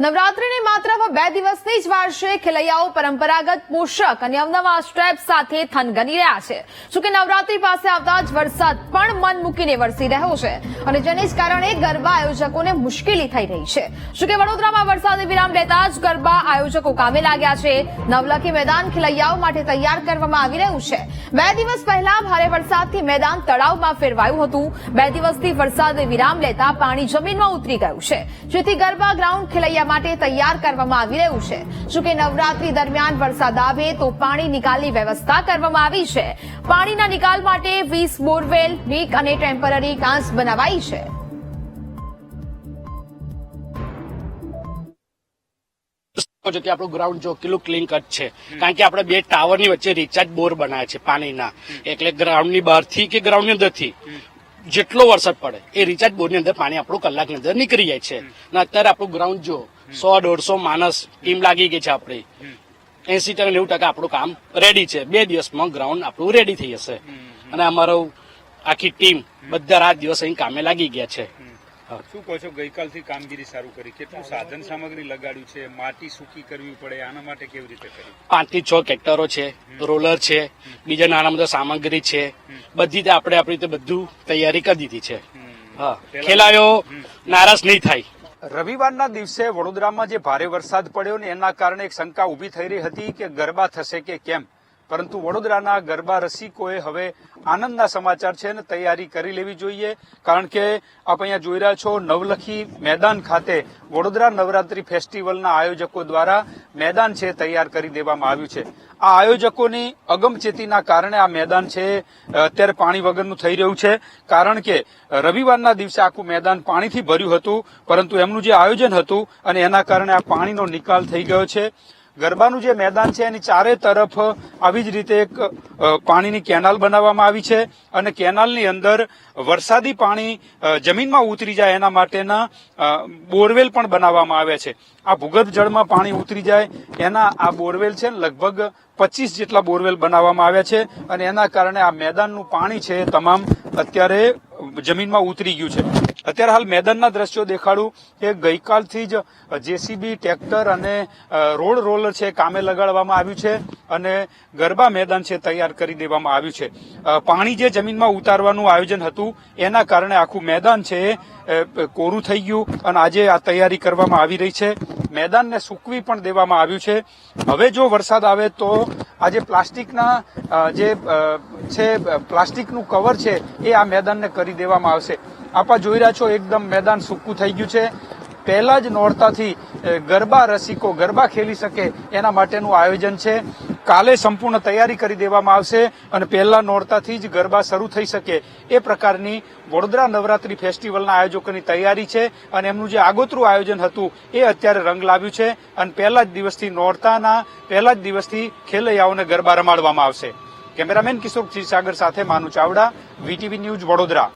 નવરાત્રીની માત્ર બે દિવસની જ વાર ખેલૈયાઓ પરંપરાગત પોષક અને અવનવા સ્ટેપ સાથે થનગની રહ્યા છે. જોકે નવરાત્રી પાસે આવતા જ વરસાદ પણ મન મૂકીને વરસી રહ્યો છે અને જેને જ કારણે ગરબા આયોજકોને મુશ્કેલી થઈ રહી છે. જોકે વડોદરામાં વરસાદે વિરામ લેતા જ ગરબા આયોજકો કામે લાગ્યા છે. નવલખી મેદાન ખેલૈયાઓ માટે તૈયાર કરવામાં આવી રહ્યું છે. બે દિવસ પહેલા ભારે વરસાદથી મેદાન તળાવમાં ફેરવાયું હતું. બે દિવસથી વરસાદે વિરામ લેતા પાણી જમીનમાં ઉતરી ગયું છે. જેથી ગરબા ગ્રાઉન્ડ ખેલૈયા માટે તૈયાર કરવામાં આવી રહ્યું છે. જોકે નવરાત્રી દરમિયાન વરસાદ આવે તો પાણી નિકાલની વ્યવસ્થા કરવામાં આવી છે. પાણીના નિકાલ માટે વીસ બોરવેલ વીક અને ટેમ્પરરી કાંસ બનાવાઈ છે. જો કે આપણું ગ્રાઉન્ડ જો કેટલું ક્લીન કટ છે. કારણ કે આપણે બે ટાવરની વચ્ચે રિચાર્જ બોર બનાવ્યા છે પાણીના. એટલે ગ્રાઉન્ડની બહારથી કે ગ્રાઉન્ડની અંદરથી? જેટલો વરસાદ પડે એ રિચાર્જ બોરની અંદર પાણી આપણું કલાકની અંદર નીકળી જાય છે. અને અત્યારે આપણું ગ્રાઉન્ડ જો સો દોઢસો માણસ ટીમ લાગી ગઈ છે આપણી. એસી ટકા નેવું ટકા આપણું કામ રેડી છે. બે દિવસમાં ગ્રાઉન્ડ આપણું રેડી થઈ જશે. અને અમારો આખી ટીમ બધા રાત દિવસ અહીં કામે લાગી ગયા છે. શું કહો છો? ગઈકાલથી કામગીરી સારું કરી. કેટલું સાધન સામગ્રી લગાડ્યું છે? માટી સૂકી કરવી પડે. આના માટે કેવી રીતે પાંચથી છ ટ્રેક્ટરો છે રોલર છે બીજા નાના મોટા સામગ્રી છે. બધી રીતે આપણે આપણી રીતે બધું તૈયારી કરી દીધી છે. હા. ખેલાયો નારાજ નહીં થાય. રવિવારના દિવસે વડોદરામાં જે ભારે વરસાદ પડ્યો ને એના કારણે એક શંકા ઊભી થઈ રહી હતી કે ગરબા થશે કે કેમ? પરંતુ વડોદરાના ગરબા રસિકોએ હવે આનંદના સમાચાર છે અને તૈયારી કરી લેવી જોઈએ. કારણ કે આપ અહીંયા જોઈ રહ્યા છો, નવલખી મેદાન ખાતે વડોદરા નવરાત્રી ફેસ્ટિવલના આયોજકો દ્વારા મેદાન છે તૈયાર કરી દેવામાં આવ્યું છે. આ આયોજકોની અગમચેતીના કારણે આ મેદાન છે, અત્યારે પાણી વગરનું થઈ રહ્યું છે. કારણ કે રવિવારના દિવસે આખું મેદાન પાણીથી ભર્યું હતું, પરંતુ એમનું જે આયોજન હતું અને એના કારણે આ પાણીનો નિકાલ થઈ ગયો છે. ગરબાનું જે મેદાન છે, એની ચારે તરફ આવી જ રીતે એક પાણીની કેનાલ બનાવવામાં આવી છે અને કેનાલની અંદર વરસાદી પાણી જમીનમાં ઉતરી જાય એના માટેના બોરવેલ પણ બનાવવામાં આવ્યા છે. આ ભૂગર્ભ જળમાં પાણી ઉતરી જાય એના આ બોરવેલ છે, લગભગ પચીસ જેટલા બોરવેલ બનાવવામાં આવ્યા છે અને એના કારણે આ મેદાનનું પાણી છે તમામ અત્યારે જમીનમાં ઉતરી ગયું છે. અત્યારે હાલ મેદાનના દ્રશ્યો દેખાડું કે ગઈકાલથી જ જેસીબી ટ્રેક્ટર અને રોડ રોલર છે કામે લગાડવામાં આવ્યું છે અને ગરબા મેદાન છે તૈયાર કરી દેવામાં આવ્યું છે. પાણી જે જમીનમાં ઉતારવાનું આયોજન હતું, એના કારણે આખું મેદાન છે કોરું થઈ ગયું અને આજે આ તૈયારી કરવામાં આવી રહી છે. મેદાનને સૂકવી પણ દેવામાં આવ્યું છે. હવે જો વરસાદ આવે તો આજે પ્લાસ્ટિકના જે છે, પ્લાસ્ટિકનું કવર છે એ આ મેદાનને કરી દેવામાં આવશે. આપા જોઈ રહ્યા છો, એકદમ મેદાન સૂકું થઈ ગયું છે. પહેલા જ નોરતાથી ગરબા રસિકો, ગરબા ખેલી શકે એના માટેનું આયોજન છે. કાલે સંપૂર્ણ તૈયારી કરી દેવામાં આવશે અને પહેલા નોરતાથી જ ગરબા શરૂ થઈ શકે એ પ્રકારની વડોદરા નવરાત્રી ફેસ્ટિવલના આયોજકોની તૈયારી છે અને એમનું જે આગોતરું આયોજન હતું એ અત્યારે રંગ લાવ્યું છે અને પહેલા જ દિવસથી નોરતાના, પહેલા જ દિવસથી ખેલૈયાઓને ગરબા રમાડવામાં આવશે. કેમેરામેન કિશોર ક્ષીરસાગર સાથે માનુ ચાવડા, વીટીવી ન્યૂઝ વડોદરા.